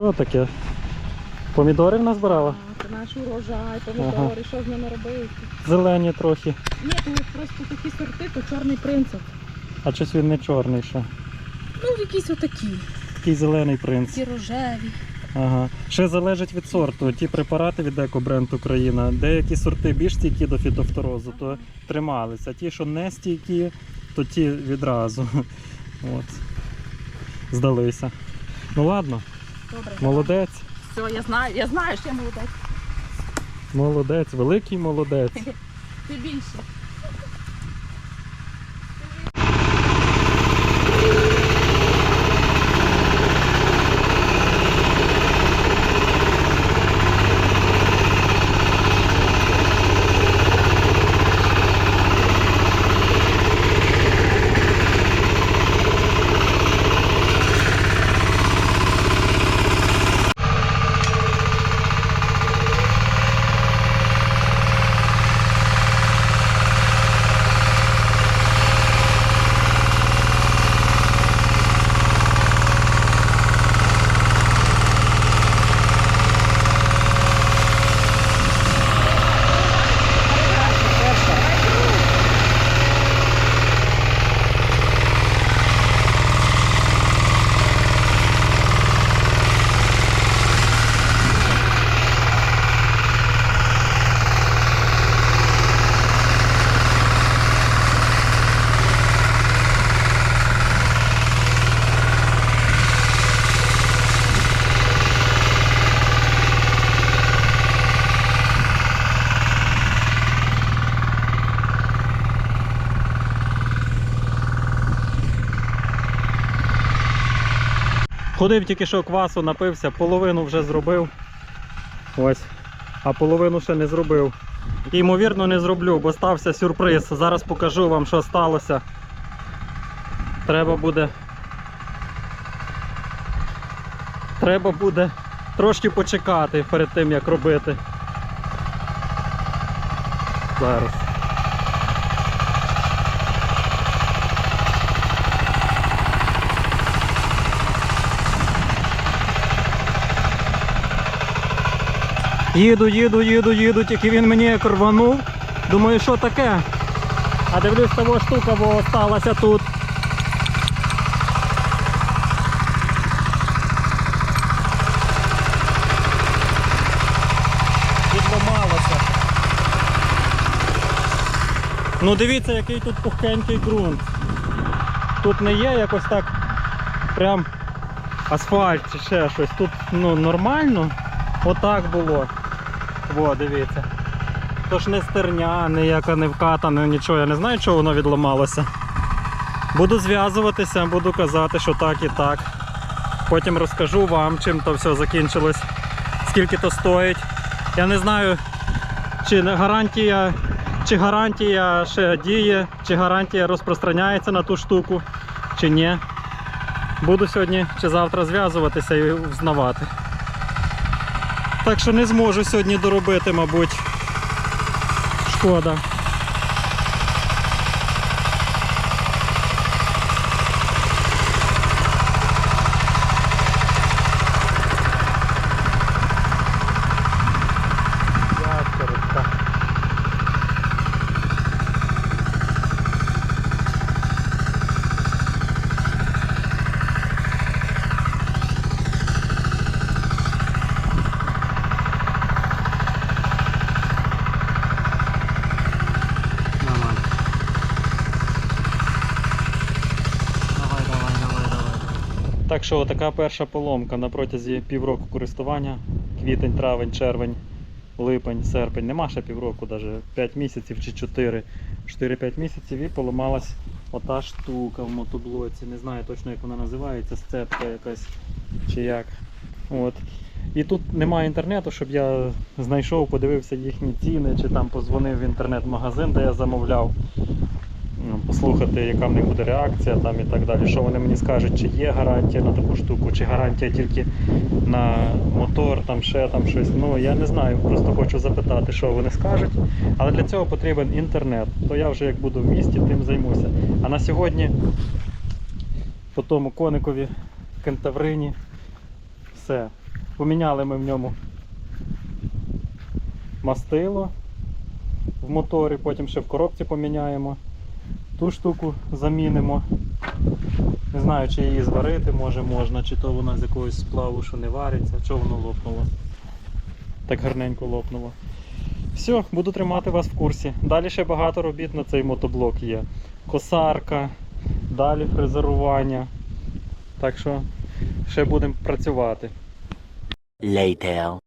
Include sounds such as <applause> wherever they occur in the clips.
Що таке? Помідори в нас брала? А, Це наш урожай, помідори, що з ними робити? Зелені трохи. Ні, то просто такі сорти, то чорний принцип. А щось він не чорний ще. Ну, якісь отакі. Такий зелений принц. Ці рожеві. Ага. Ще залежить від сорту. Ті препарати від Екобренд Україна, деякі сорти більш стійкі до фітофторозу, то трималися. Ті, що не стійкі, то ті відразу. <laughs> От. Здалися. Ну ладно, Добре. молодець. Все, я знаю, я знаю, що я молодець. Молодець, великий молодець. Ти більше. Ходив тільки що квасу, напився, половину вже зробив. Ось. А половину ще не зробив. І, ймовірно, не зроблю, бо стався сюрприз. Зараз покажу вам, що сталося. Треба буде. Треба буде трошки почекати перед тим, як робити. Зараз. Їду, їду, їду, їду, тільки він мені як рванув. Думаю, що таке? А дивлюсь, того штука, бо осталася тут. Відломалося. Ну дивіться, який тут пухкенький ґрунт. Тут не є якось так прям асфальт чи ще щось. Тут ну, нормально. Отак було. Во, дивіться. Тож не стерня, ніяка не вкатана, нічого. Я не знаю, чого воно відламалося. Буду зв'язуватися, буду казати, що так і так. Потім розкажу вам, чим то все закінчилось, скільки то стоїть. Я не знаю, чи гарантія, чи гарантія ще діє, чи гарантія розпространяється на ту штуку, чи ні. Буду сьогодні чи завтра зв'язуватися і взнавати. Так що не зможу сьогодні доробити, мабуть. Шкода. Так що така перша поломка на протязі півроку користування. Квітень, травень, червень, липень, серпень. Нема ще півроку, навіть 5 місяців чи 4. 4-5 місяців і поламалась ота штука в мотоблоці. Не знаю точно як вона називається, сцепка якась чи як. От. І тут немає інтернету, щоб я знайшов, подивився їхні ціни, чи там позвонив в інтернет-магазин, де я замовляв. Послухати, яка в них буде реакція там і так далі. Що вони мені скажуть, чи є гарантія на таку штуку, чи гарантія тільки на мотор, там ще там щось. Ну я не знаю, просто хочу запитати, що вони скажуть. Але для цього потрібен інтернет. То я вже як буду в місті, тим займуся. А на сьогодні по тому коникові, кентаврині, все. Поміняли ми в ньому мастило в моторі, потім ще в коробці поміняємо. Ту штуку замінимо. Не знаю, чи її зварити може можна, чи то вона з якогось сплаву, що не вариться, що воно лопнуло. Так гарненько лопнуло. Все, буду тримати вас в курсі. Далі ще багато робіт на цей мотоблок є. Косарка, далі фрезерування. Так що ще будемо працювати. Later.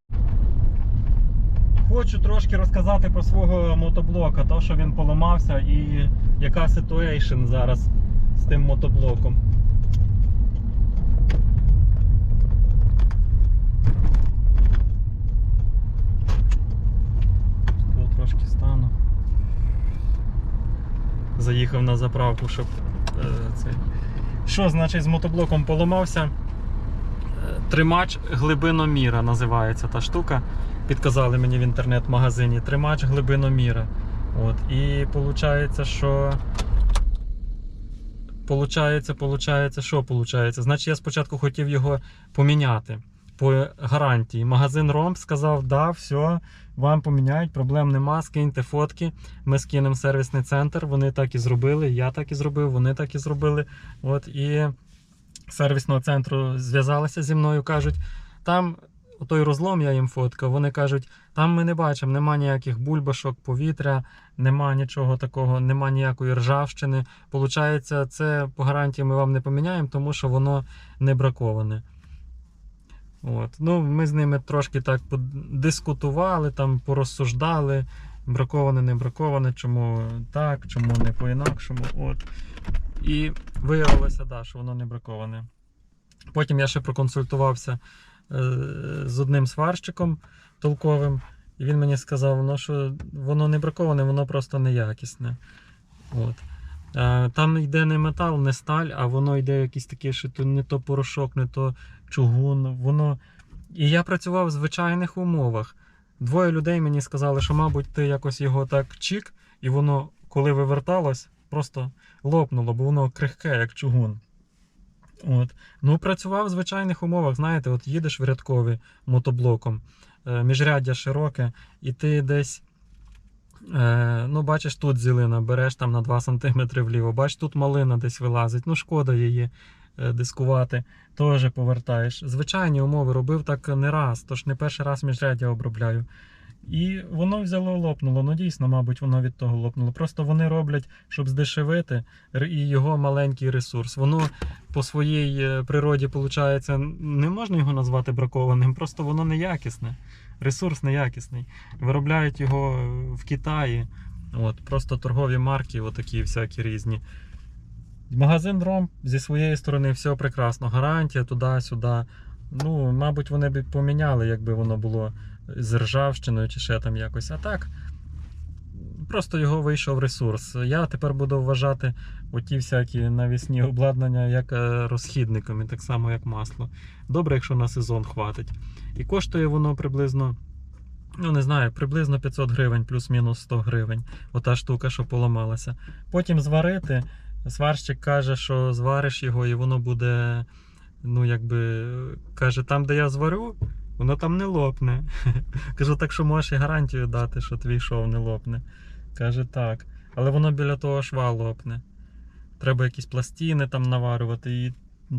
Хочу трошки розказати про свого мотоблока, то що він поламався і яка ситуейшн зараз з тим мотоблоком. Тако трошки стану. Заїхав на заправку, щоб е, цей. Що значить з мотоблоком поламався? Тримач глибиноміра називається та штука підказали мені в інтернет-магазині тримач глибиноміра. От, і виходить, що. Получається, получається, що получається? Значить, я спочатку хотів його поміняти по гарантії. Магазин Ромп сказав, да, все, вам поміняють, проблем нема, скиньте фотки. Ми скинемо сервісний центр. Вони так і зробили, я так і зробив, вони так і зробили. От, і сервісного центру зв'язалися зі мною, кажуть, там той розлом я їм фоткав, вони кажуть, там ми не бачимо, нема ніяких бульбашок, повітря, нема нічого такого, нема ніякої ржавчини. Получається, це по гарантії ми вам не поміняємо, тому що воно не браковане. От. Ну, ми з ними трошки так дискутували, там порозсуждали, браковане, не браковане, чому так, чому не по-інакшому. От. І виявилося, да, що воно не браковане. Потім я ще проконсультувався е, з одним сварщиком толковим, і він мені сказав, ну, що воно не браковане, воно просто неякісне. От. Е, Там йде не метал, не сталь, а воно йде якийсь такий, що то не то порошок, не то чугун. Воно... І я працював в звичайних умовах. Двоє людей мені сказали, що, мабуть, ти якось його так чік, і воно, коли виверталось, просто лопнуло, бо воно крихке, як чугун. От. Ну, працював в звичайних умовах, знаєте, от їдеш в рядкові мотоблоком, е, міжряддя широке, і ти десь. Е, ну, бачиш, тут зілина, береш там на 2 см вліво, бачиш, тут малина десь вилазить, ну шкода її дискувати, теж повертаєш. Звичайні умови робив так не раз, тож не перший раз міжряддя обробляю. І воно взяло лопнуло. Ну дійсно, мабуть, воно від того лопнуло. Просто вони роблять, щоб здешевити і його маленький ресурс. Воно по своїй е, природі, виходить, не можна його назвати бракованим, просто воно неякісне. Ресурс неякісний. Виробляють його в Китаї. От, просто торгові марки, отакі всякі різні. Магазин Ром зі своєї сторони все прекрасно. Гарантія туди-сюди. Ну, мабуть, вони б поміняли, якби воно було з ржавчиною чи ще там якось. А так, просто його вийшов ресурс. Я тепер буду вважати оті всякі навісні обладнання як е, розхідниками, так само як масло. Добре, якщо на сезон хватить. І коштує воно приблизно, ну не знаю, приблизно 500 гривень, плюс-мінус 100 гривень. Ота штука, що поламалася. Потім зварити. Сварщик каже, що звариш його, і воно буде, ну якби, каже, там, де я зварю, воно там не лопне. <laughs> Кажу, так що можеш і гарантію дати, що твій шов не лопне. Каже, так. Але воно біля того шва лопне. Треба якісь пластини там наварювати, і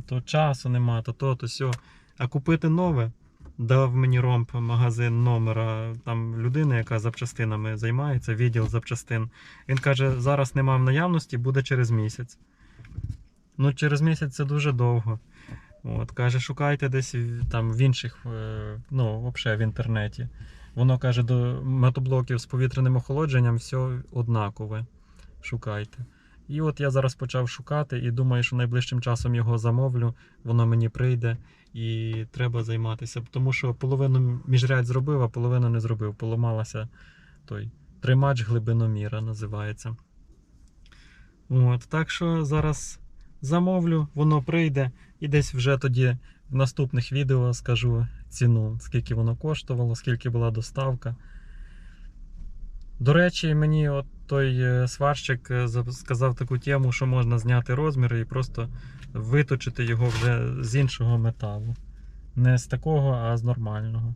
то часу нема, то то, то сьо. А купити нове дав мені ромп магазин номера там людини, яка запчастинами займається, відділ запчастин. Він каже, зараз нема в наявності, буде через місяць. Ну, через місяць це дуже довго. От, каже, шукайте десь там в інших, е, ну, взагалі в інтернеті. Воно каже, до мотоблоків з повітряним охолодженням все однакове. Шукайте. І от я зараз почав шукати і думаю, що найближчим часом його замовлю, воно мені прийде і треба займатися. Тому що половину міжрядь зробив, а половину не зробив. Поламалася той тримач глибиноміра називається. От, так що зараз замовлю, воно прийде, і десь вже тоді в наступних відео скажу ціну, скільки воно коштувало, скільки була доставка. До речі, мені от той е, сварщик е, сказав таку тему, що можна зняти розміри і просто виточити його вже з іншого металу. Не з такого, а з нормального.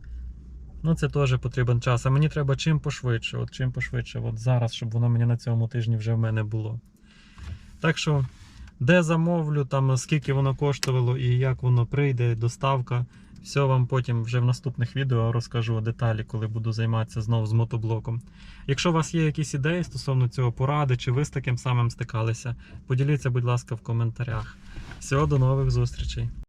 Ну, це теж потрібен час. А мені треба чим пошвидше. От чим пошвидше, от зараз, щоб воно мені на цьому тижні вже в мене було. Так що, де замовлю, там скільки воно коштувало і як воно прийде, доставка. Все вам потім вже в наступних відео розкажу деталі, коли буду займатися знову з мотоблоком. Якщо у вас є якісь ідеї стосовно цього поради, чи ви з таким самим стикалися, поділіться, будь ласка, в коментарях. Всього до нових зустрічей!